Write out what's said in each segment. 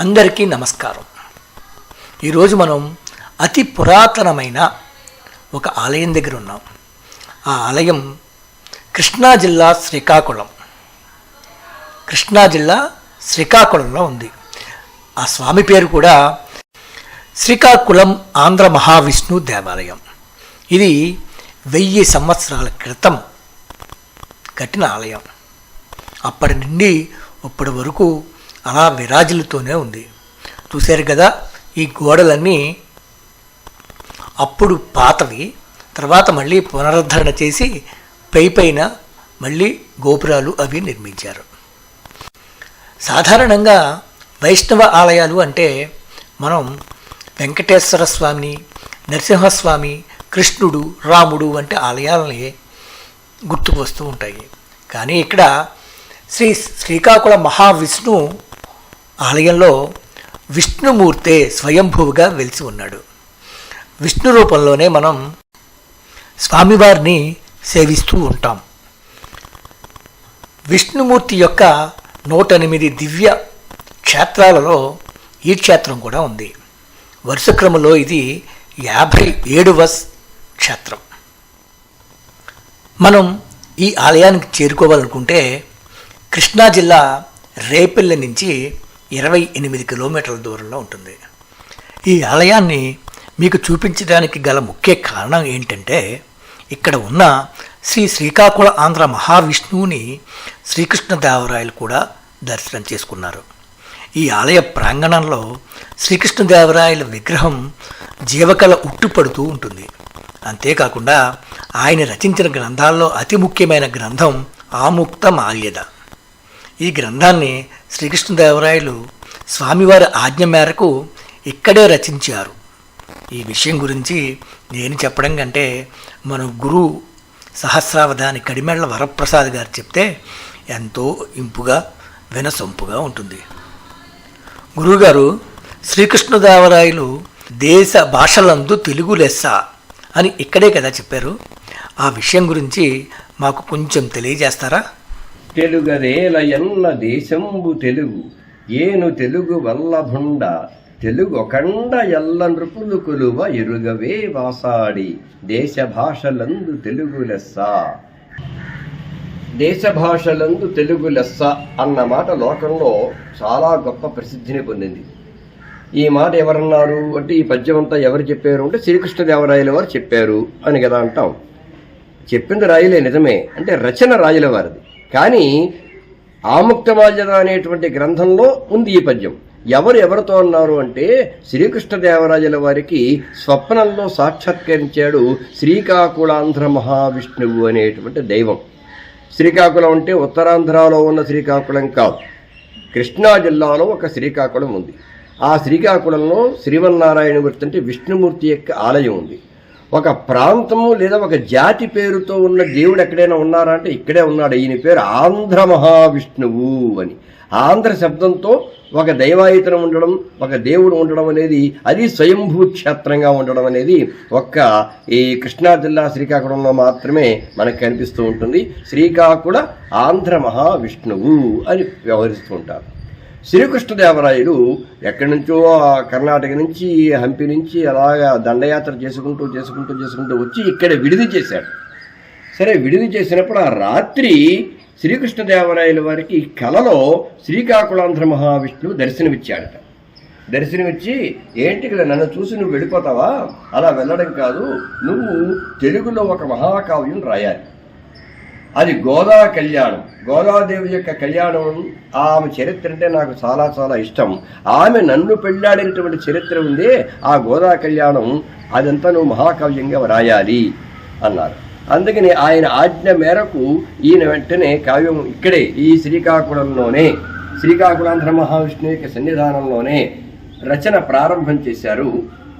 అందరికీ నమస్కారం. ఈరోజు మనం అతి పురాతనమైన ఒక ఆలయం దగ్గర ఉన్నాం. ఆ ఆలయం కృష్ణా జిల్లా శ్రీకాకుళం. కృష్ణా జిల్లా శ్రీకాకుళంలో ఉంది. ఆ స్వామి పేరు కూడా శ్రీకాకుళం ఆంధ్ర మహావిష్ణు దేవాలయం. ఇది వెయ్యి సంవత్సరాల క్రితం కట్టిన ఆలయం. అప్పటి నుండి ఇప్పటి వరకు అలా విరాజులతోనే ఉంది. చూశారు కదా ఈ గోడలన్నీ అప్పుడు పాతవి తర్వాత మళ్ళీ పునరుద్ధరణ చేసి పై పైన మళ్ళీ గోపురాలు అవి నిర్మించారు. సాధారణంగా వైష్ణవ ఆలయాలు అంటే మనం వెంకటేశ్వర స్వామిని నరసింహస్వామి కృష్ణుడు రాముడు వంటి ఆలయాలని గుర్తుకు వస్తూ ఉంటాయి. కానీ ఇక్కడ శ్రీ శ్రీకాకుళ మహావిష్ణువు ఆలయంలో విష్ణుమూర్తే స్వయంభువుగా వెలిసి ఉన్నాడు. విష్ణు రూపంలోనే మనం స్వామివారిని సేవిస్తూ ఉంటాం. విష్ణుమూర్తి యొక్క నూట ఎనిమిది దివ్య క్షేత్రాలలో ఈ క్షేత్రం కూడా ఉంది. వరుస క్రమంలో ఇది యాభై ఏడవ క్షేత్రం. మనం ఈ ఆలయానికి చేరుకోవాలనుకుంటే కృష్ణా జిల్లా రేపల్లె నుంచి ఇరవై ఎనిమిది కిలోమీటర్ల దూరంలో ఉంటుంది. ఈ ఆలయాన్ని మీకు చూపించడానికి గల ముఖ్య కారణం ఏంటంటే ఇక్కడ ఉన్న శ్రీ శ్రీకాకుళ ఆంధ్ర మహావిష్ణువుని శ్రీకృష్ణదేవరాయలు కూడా దర్శనం చేసుకున్నారు. ఈ ఆలయ ప్రాంగణంలో శ్రీకృష్ణదేవరాయల విగ్రహం జీవకళ ఉట్టుపడుతూ ఉంటుంది. అంతేకాకుండా ఆయన రచించిన గ్రంథాల్లో అతి ముఖ్యమైన గ్రంథం ఆముక్త మాల్యద. ఈ గ్రంథాన్ని శ్రీకృష్ణదేవరాయలు స్వామివారి ఆజ్ఞ మేరకు ఇక్కడే రచించారు. ఈ విషయం గురించి నేను చెప్పడం కంటే మన గురు సహస్రావధాని కడిమెళ్ళ వరప్రసాద్ గారు చెప్తే ఎంతో ఇంపుగా వినసొంపుగా ఉంటుంది. గురువుగారు శ్రీకృష్ణదేవరాయలు దేశ భాషలందు తెలుగు లెస్స అని ఇక్కడే కదా చెప్పారు. ఆ విషయం గురించి మాకు కొంచెం తెలియజేస్తారా? తెలుగదేల ఎన్న దేశంబు తెలుగు. ఏను తెలుగు వల్లభుండ తెలుగు ఒకండ ఎల్ల నృపులు కొలువ ఎరుగవే వాసాడి దేశ భాషలందు తెలుగు లెస్స. దేశ భాషలందు తెలుగు లెస్స అన్న మాట లోకంలో చాలా గొప్ప ప్రసిద్ధిని పొందింది. ఈ మాట ఎవరన్నారు అంటే ఈ పద్యం అంతా ఎవరు చెప్పారు అంటే శ్రీకృష్ణదేవరాయల వారు చెప్పారు అని కదా అంటాం. చెప్పింది రాయలే నిజమే అంటే రచన రాయల వారిది కానీ ఆముక్తమాల్యద అనేటువంటి గ్రంథంలో ఉంది ఈ పద్యం. ఎవరు ఎవరితో అన్నారు అంటే శ్రీకృష్ణదేవరాయల వారికి స్వప్నంలో సాక్షాత్కరించాడు శ్రీకాకుళాంధ్ర మహావిష్ణువు అనేటువంటి దైవం. శ్రీకాకుళం అంటే ఉత్తరాంధ్రలో ఉన్న శ్రీకాకుళం కాదు. కృష్ణా జిల్లాలో ఒక శ్రీకాకుళం ఉంది. ఆ శ్రీకాకుళంలో శ్రీమన్నారాయణమూర్తి అంటే విష్ణుమూర్తి యొక్క ఆలయం ఉంది. ఒక ప్రాంతము లేదా ఒక జాతి పేరుతో ఉన్న దేవుడు ఎక్కడైనా ఉన్నారా అంటే ఇక్కడే ఉన్నాడు. ఈయన పేరు ఆంధ్ర మహావిష్ణువు అని. ఆంధ్ర శబ్దంతో ఒక దైవాయుతనం ఉండడం ఒక దేవుడు ఉండడం అనేది అది స్వయంభూ క్షేత్రంగా ఉండడం అనేది ఒక్క ఈ కృష్ణా జిల్లా శ్రీకాకుళంలో మాత్రమే మనకు కనిపిస్తూ ఉంటుంది. శ్రీకాకుళ ఆంధ్ర మహావిష్ణువు అని వ్యవహరిస్తూ ఉంటారు. శ్రీకృష్ణదేవరాయలు ఎక్కడి నుంచో కర్ణాటక నుంచి హంపి నుంచి అలాగా దండయాత్ర చేసుకుంటూ చేసుకుంటూ చేసుకుంటూ వచ్చి ఇక్కడ విడిది చేశాడు. సరే విడిది చేసినప్పుడు ఆ రాత్రి శ్రీకృష్ణదేవరాయల వారికి కలలో శ్రీకాకుళాంధ్ర మహావిష్ణువు దర్శనమిచ్చాడట. దర్శనమిచ్చి ఏంటి కదా నన్ను చూసి నువ్వు వెళ్ళిపోతావా? అలా వెళ్ళడం కాదు. నువ్వు తెలుగులో ఒక మహాకావ్యం రాయాలి. అది గోదా కళ్యాణం. గోదాదేవి యొక్క కళ్యాణం ఆమె చరిత్ర అంటే నాకు చాలా చాలా ఇష్టం. ఆమె నన్ను పెళ్ళాడినటువంటి చరిత్ర ఉందే. ఆ గోదా కళ్యాణం అదంతా నువ్వు మహాకావ్యంగా వ్రాయాలి అన్నారు. అందుకని ఆయన ఆజ్ఞ మేరకు ఈయన వెంటనే కావ్యం ఇక్కడే ఈ శ్రీకాకుళంలోనే శ్రీకాకుళాంధ్ర మహావిష్ణు యొక్క సన్నిధానంలోనే రచన ప్రారంభం చేశారు.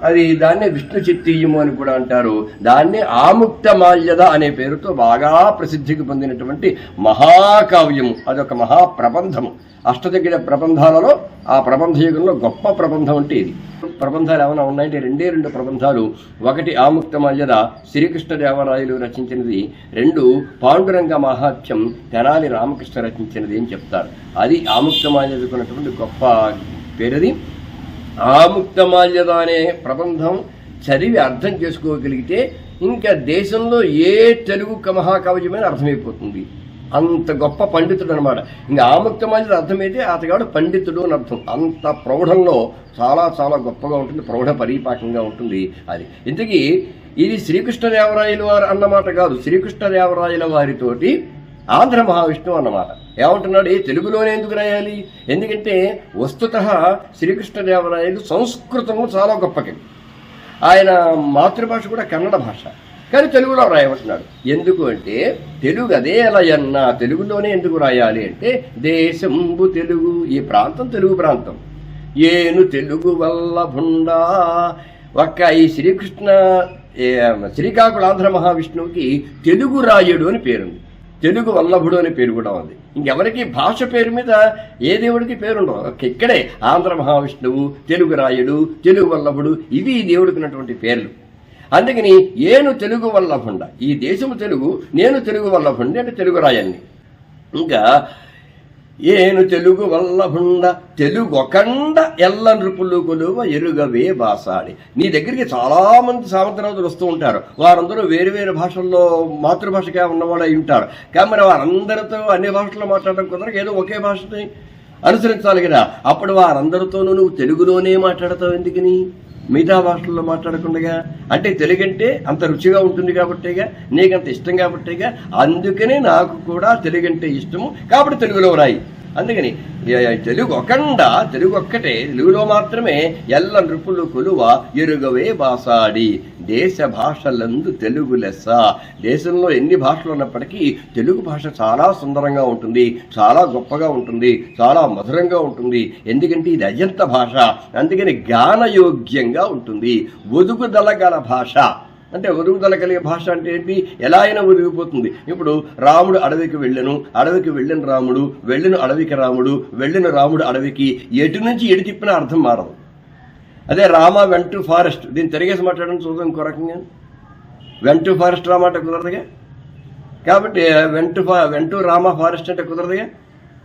అది దాన్నే విష్ణు చిత్తీయము అని కూడా అంటారు. దాన్ని ఆముక్త మాల్యద అనే పేరుతో బాగా ప్రసిద్ధికి పొందినటువంటి మహాకావ్యము. అదొక మహాప్రబంధము. అష్టదగ్గర ప్రబంధాలలో ఆ ప్రబంధ యుగంలో గొప్ప ప్రబంధం అంటే ఇది. ప్రబంధాలు ఏమైనా ఉన్నాయంటే రెండే రెండు ప్రబంధాలు. ఒకటి ఆముక్త మాల్యద శ్రీకృష్ణదేవరాయలు రచించినది. రెండు పాండురంగ మహాత్యం తెనాలి రామకృష్ణ రచించినది అని చెప్తారు. అది ఆముక్త మాల్యదకున్నటువంటి గొప్ప పేరది. ఆముక్తమాల్యద అనే ప్రబంధం చదివి అర్థం చేసుకోగలిగితే ఇంకా దేశంలో ఏ తెలుగు మహాకవచమైన అర్థమైపోతుంది. అంత గొప్ప పండితుడు అనమాట ఇంకా ఆముక్తమాల్యద అర్థమైతే అతగాడు పండితుడు అని అర్థం. అంత ప్రౌఢంలో చాలా చాలా గొప్పగా ఉంటుంది ప్రౌఢ పరిపాకంగా ఉంటుంది అది. ఇంతకీ ఇది శ్రీకృష్ణదేవరాయల వారు అన్నమాట కాదు. శ్రీకృష్ణదేవరాయల వారితోటి ఆంధ్ర మహావిష్ణువు అన్నమాట. ఏమంటున్నాడు? తెలుగులోనే ఎందుకు రాయాలి? ఎందుకంటే వస్తుత శ్రీకృష్ణదేవరాయలు సంస్కృతము చాలా గొప్ప కవి ఆయన మాతృభాష కూడా కన్నడ భాష. కానీ తెలుగులో రాయమంటున్నాడు. ఎందుకు అంటే తెలుగు అదే అలయన్న తెలుగులోనే ఎందుకు రాయాలి అంటే దేశంబు తెలుగు ఈ ప్రాంతం తెలుగు ప్రాంతం. ఏను తెలుగు వల్ల భుండా. ఒక్క ఈ శ్రీకృష్ణ ఏ, శ్రీకాకుళాంధ్ర మహావిష్ణువుకి తెలుగు రాయుడు అని పేరుంది. తెలుగు వల్లభుడు అనే పేరు కూడా ఉంది. ఇంకెవరికి? భాష పేరు మీద ఏ దేవుడికి పేరుండవు ఇక్కడే ఆంధ్ర మహావిష్ణువు తెలుగు రాయుడు తెలుగు వల్లభుడు ఇవి ఈ దేవుడికి ఉన్నటువంటి పేర్లు. అందుకని ఏను తెలుగు వల్లభుండ. ఈ దేశము తెలుగు నేను తెలుగు వల్లభుండి అంటే తెలుగు రాయన్ని ఇంకా ఏను తెలుగు వల్లభుండ తెలుగొకండ ఎల్ల నృపులు కొలువ ఎరుగవే బాసాడి. నీ దగ్గరికి చాలామంది సామంతరాజులు వస్తూ ఉంటారు. వారందరూ వేరు వేరు భాషల్లో మాతృభాషగా ఉన్నవాడు అయి ఉంటారు. కానీ వారందరితో అన్ని భాషల్లో మాట్లాడడం కుదరక ఏదో ఒకే భాషని అనుసరించాలి కదా. అప్పుడు వారందరితోనూ నువ్వు తెలుగులోనే మాట్లాడతావు ఎందుకని? మిగతా భాషల్లో మాట్లాడకుండా అంటే తెలుగంటే అంత రుచిగా ఉంటుంది కాబట్టిగా నీకంత ఇష్టం కాబట్టిగా అందుకనే నాకు కూడా తెలుగంటే ఇష్టము. కాబట్టి తెలుగులో రాయి. అందుకని తెలుగు ఒకండ తెలుగు ఒక్కటే. తెలుగులో మాత్రమే ఎల్ల నృపులు కొలువ ఎరుగవే బాసాడి. దేశ భాషలందు తెలుగు లెస్స. దేశంలో ఎన్ని భాషలు ఉన్నప్పటికీ తెలుగు భాష చాలా సుందరంగా ఉంటుంది చాలా గొప్పగా ఉంటుంది చాలా మధురంగా ఉంటుంది. ఎందుకంటే ఇది అజంత భాష. అందుకని గానయోగ్యంగా ఉంటుంది. ఒదుగుదలగల భాష. అంటే ఒదుగుదల కలిగే భాష అంటే ఏంటి? ఎలా అయినా ఒదిగిపోతుంది ఇప్పుడు రాముడు అడవికి వెళ్ళను అడవికి వెళ్ళిన రాముడు వెళ్ళిన అడవికి రాముడు వెళ్ళిన రాముడు అడవికి ఎటు నుంచి ఎటు తిప్పినా అర్థం మారదు. అదే రామ వెంటు ఫారెస్ట్. దీన్ని తిరిగేసి మాట్లాడడం చూద్దాం ఇంకో రకంగా వెంటు ఫారెస్ట్ అంటే కుదరదుగా? కాబట్టి వెంటు ఫా వెంటు రామ ఫారెస్ట్ అంటే కుదరదుగా?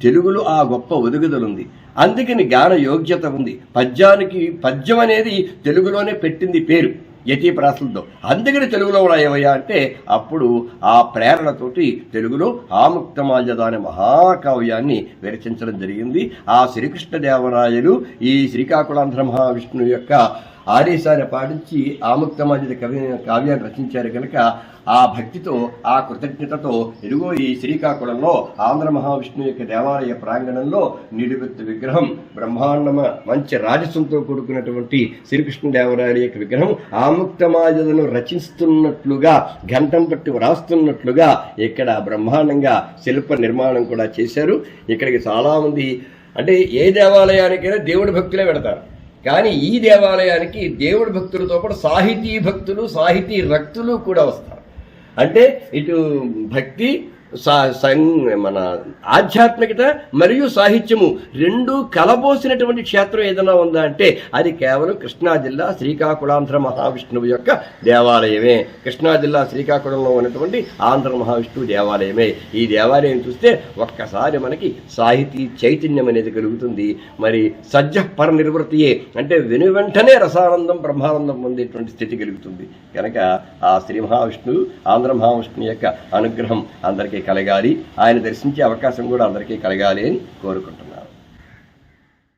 తెలుగులో ఆ గొప్ప ఒదుగుదల ఉంది. అందుకని గాన యోగ్యత ఉంది. పద్యానికి పద్యం అనేది తెలుగులోనే పెట్టింది పేరు. యతి ప్రాసంతో అందుకని తెలుగులో రాయవయ్యా అంటే అప్పుడు ఆ ప్రేరణతోటి తెలుగులో ఆముక్తమాల్యద అనే మహాకావ్యాన్ని విరచించడం జరిగింది. ఆ శ్రీకృష్ణదేవరాయలు ఈ శ్రీకాకుళాంధ్ర మహావిష్ణువు యొక్క ఆదేశాన్ని పాటించి ఆముక్తమాజిత కవి కావ్యాన్ని రచించారు కనుక ఆ భక్తితో ఆ కృతజ్ఞతతో ఎరుగో ఈ శ్రీకాకుళంలో ఆంధ్ర మహావిష్ణువు యొక్క దేవాలయ ప్రాంగణంలో నిలువెత్తు విగ్రహం బ్రహ్మాండమ మంచి రాజసంతో కూడుకున్నటువంటి శ్రీకృష్ణదేవరాయల యొక్క విగ్రహం ఆముక్తమాయలను రచిస్తున్నట్లుగా గంటం పట్టి వ్రాస్తున్నట్లుగా ఇక్కడ బ్రహ్మాండంగా శిల్ప నిర్మాణం కూడా చేశారు. ఇక్కడికి చాలామంది అంటే ఏ దేవాలయానికైనా దేవుడి భక్తులే పెడతారు కానీ ఈ దేవాలయానికి దేవుడి భక్తులతో పాటు సాహితీ భక్తులు సాహితీ రక్తులు కూడా వస్తారు. అంటే ఇటు భక్తి మన ఆధ్యాత్మికత మరియు సాహిత్యము రెండు కలబోసినటువంటి క్షేత్రం ఏదైనా ఉందా అంటే అది కేవలం కృష్ణా జిల్లా శ్రీకాకుళాంధ్ర మహావిష్ణువు యొక్క దేవాలయమే. కృష్ణా జిల్లా శ్రీకాకుళంలో ఉన్నటువంటి ఆంధ్ర మహావిష్ణువు దేవాలయమే. ఈ దేవాలయం చూస్తే ఒక్కసారి మనకి సాహితీ చైతన్యం అనేది కలుగుతుంది. మరి సజ్జ పర నిర్వృతియే అంటే వెను వెంటనే రసానందం బ్రహ్మానందం పొందేటువంటి స్థితి కలుగుతుంది. కనుక ఆ శ్రీ మహావిష్ణువు ఆంధ్ర మహావిష్ణువు యొక్క అనుగ్రహం అందరికీ కలగాలి. ఆయన దర్శించే అవకాశం కూడా అందరికీ కలగాలి అని కోరుకుంటున్నాను.